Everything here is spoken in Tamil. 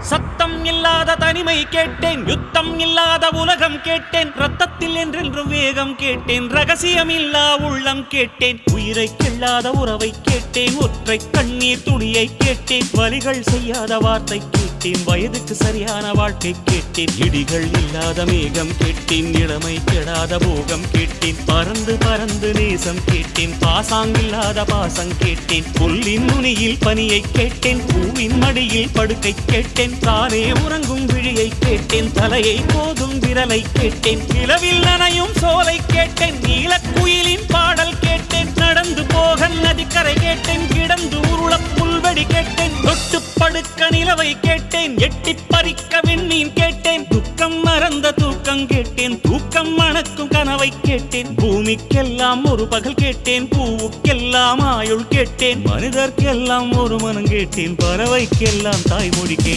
சத்தம் இல்லாத தனிமை கேட்டேன் யுத்தம் இல்லாத உலகம் கேட்டேன் ரத்தத்தில் என்றென்றும் வேகம் கேட்டேன் ரகசியம் இல்லா உள்ளம் கேட்டேன் உயிரை கில்லாத உறவை கேட்டேன் ஒற்றை கண்ணீர் துணியை கேட்டேன் வலிகள் செய்யாத வார்த்தை கேட்டேன் வயதுக்கு சரியான வாழ்க்கை கேட்டேன் இடிகள் இல்லாத மேகம் கேட்டேன் இளமை கெடாத போகம் கேட்டேன் பறந்து பறந்து நேசம் கேட்டேன் பாசாங்கில்லாத பாசம் கேட்டேன் புல்லின் நுனியில் பனியை கேட்டேன். பூவின் மடியில் படுக்கை கேட்டேன். தானே உறங்கும் விழியை கேட்டேன். தலையை போதும் விரலை கேட்டேன். நிலவில் நனையும் சோலை கேட்டேன். நீலக்குயிலின் பாடல் கேட்டேன். நடந்து போக நதிக்கரை கேட்டேன். கிடந்து கேட்டேன் படுக்க நிலவை கேட்டேன் எட்டி பறிக்க விண்மீன் கேட்டேன். துக்கம் மறந்த தூக்கம் கேட்டேன் தூக்கம் மணக்கும் கனவை கேட்டேன். பூமிக்கெல்லாம் ஒரு பகல் கேட்டேன் பூவுக்கெல்லாம் ஆயுள் கேட்டேன். மனிதர்க்கெல்லாம் ஒரு மனம் கேட்டேன் பறவைக்கெல்லாம் தாய்மொழி கேட்டேன்.